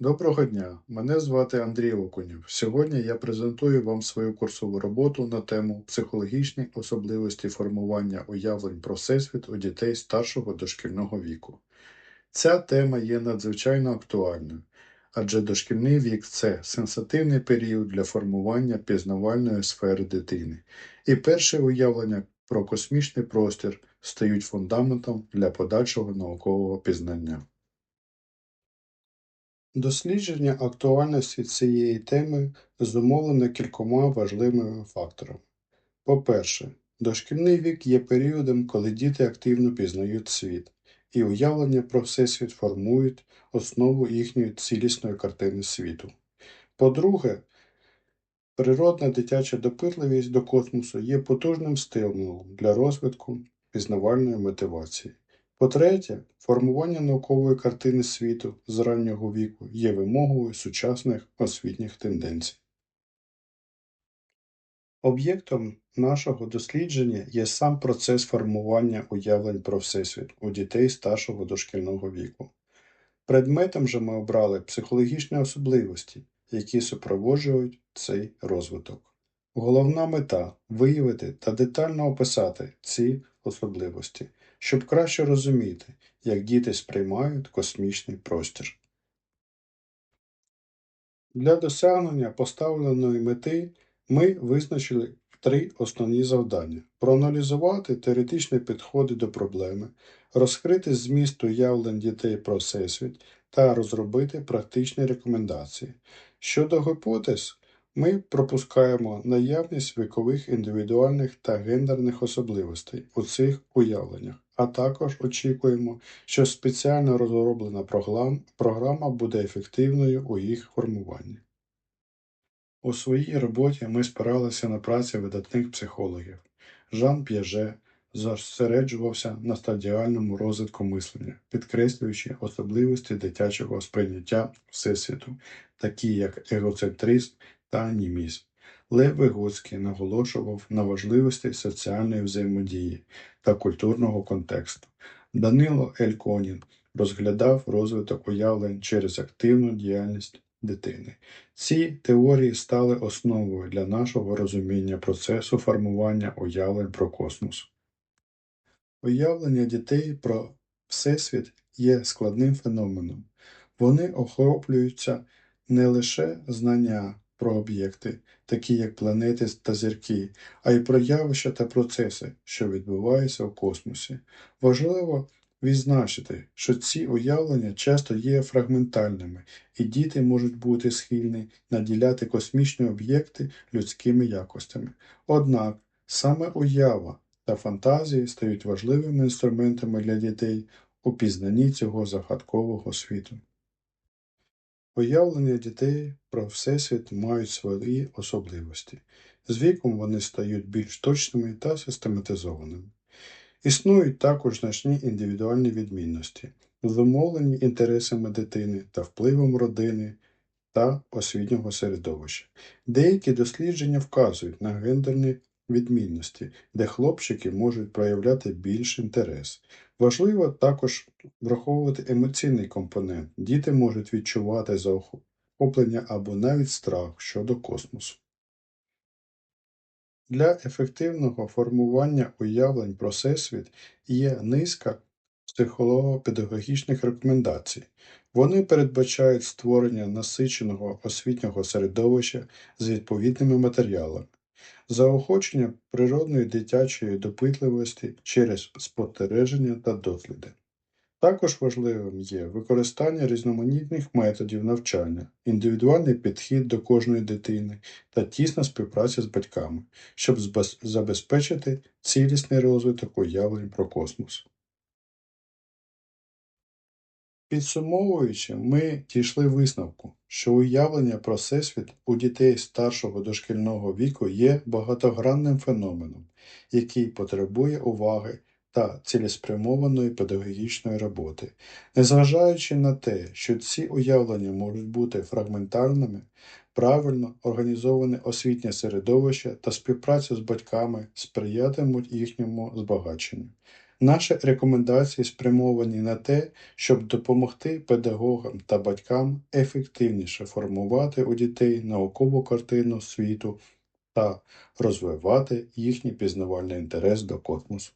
Доброго дня! Мене звати Андрій Окунєв. Сьогодні я презентую вам свою курсову роботу на тему психологічні особливості формування уявлень про всесвіт у дітей старшого дошкільного віку. Ця тема є надзвичайно актуальною, адже дошкільний вік це сенситивний період для формування пізнавальної сфери дитини, і перші уявлення про космічний простір стають фундаментом для подальшого наукового пізнання. Дослідження актуальності цієї теми зумовлене кількома важливими факторами. По-перше, дошкільний вік є періодом, коли діти активно пізнають світ, і уявлення про всесвіт формують основу їхньої цілісної картини світу. По-друге, природна дитяча допитливість до космосу є потужним стимулом для розвитку пізнавальної мотивації. По-третє, формування наукової картини світу з раннього віку є вимогою сучасних освітніх тенденцій. Об'єктом нашого дослідження є сам процес формування уявлень про Всесвіт у дітей старшого дошкільного віку. Предметом же ми обрали психологічні особливості, які супроводжують цей розвиток. Головна мета виявити та детально описати ці особливості, щоб краще розуміти, як діти сприймають космічний простір. Для досягнення поставленої мети ми визначили три основні завдання: проаналізувати теоретичні підходи до проблеми, розкрити зміст уявлень дітей про всесвіт та розробити практичні рекомендації. Щодо гіпотез, ми пропускаємо наявність вікових індивідуальних та гендерних особливостей у цих уявленнях, а також очікуємо, що спеціально розроблена програма буде ефективною у їх формуванні. У своїй роботі ми спиралися на праці видатних психологів. Жан П'яже зосереджувався на стадіальному розвитку мислення, підкреслюючи особливості дитячого сприйняття Всесвіту, такі як егоцентризм та анімізм. Лев Вигоцький наголошував на важливості соціальної взаємодії та культурного контексту. Данило Ельконін розглядав розвиток уявлень через активну діяльність дитини. Ці теорії стали основою для нашого розуміння процесу формування уявлень про космос. Уявлення дітей про Всесвіт є складним феноменом. Вони охоплюються не лише знання про об'єкти, такі як планети та зірки, а й про явища та процеси, що відбуваються у космосі. Важливо відзначити, що ці уявлення часто є фрагментальними, і діти можуть бути схильні наділяти космічні об'єкти людськими якостями. Однак саме уява та фантазії стають важливими інструментами для дітей у пізнанні цього загадкового світу. Уявлення дітей про Всесвіт мають свої особливості. З віком вони стають більш точними та систематизованими. Існують також значні індивідуальні відмінності, зумовлені інтересами дитини та впливом родини та освітнього середовища. Деякі дослідження вказують на гендерні відмінності, де хлопчики можуть проявляти більш інтерес. Важливо також враховувати емоційний компонент. Діти можуть відчувати заохоплення або навіть страх щодо космосу. Для ефективного формування уявлень про всесвіт є низка психолого-педагогічних рекомендацій. Вони передбачають створення насиченого освітнього середовища з відповідними матеріалами, заохочення природної дитячої допитливості через спостереження та досліди. Також важливим є використання різноманітних методів навчання, індивідуальний підхід до кожної дитини та тісна співпраця з батьками, щоб забезпечити цілісний розвиток уявлень про космос. Підсумовуючи, ми дійшли висновку, що уявлення про всесвіт у дітей старшого дошкільного віку є багатогранним феноменом, який потребує уваги та цілеспрямованої педагогічної роботи, незважаючи на те, що ці уявлення можуть бути фрагментарними, правильно організоване освітнє середовище та співпраця з батьками сприятимуть їхньому збагаченню. Наші рекомендації спрямовані на те, щоб допомогти педагогам та батькам ефективніше формувати у дітей наукову картину світу та розвивати їхній пізнавальний інтерес до космосу.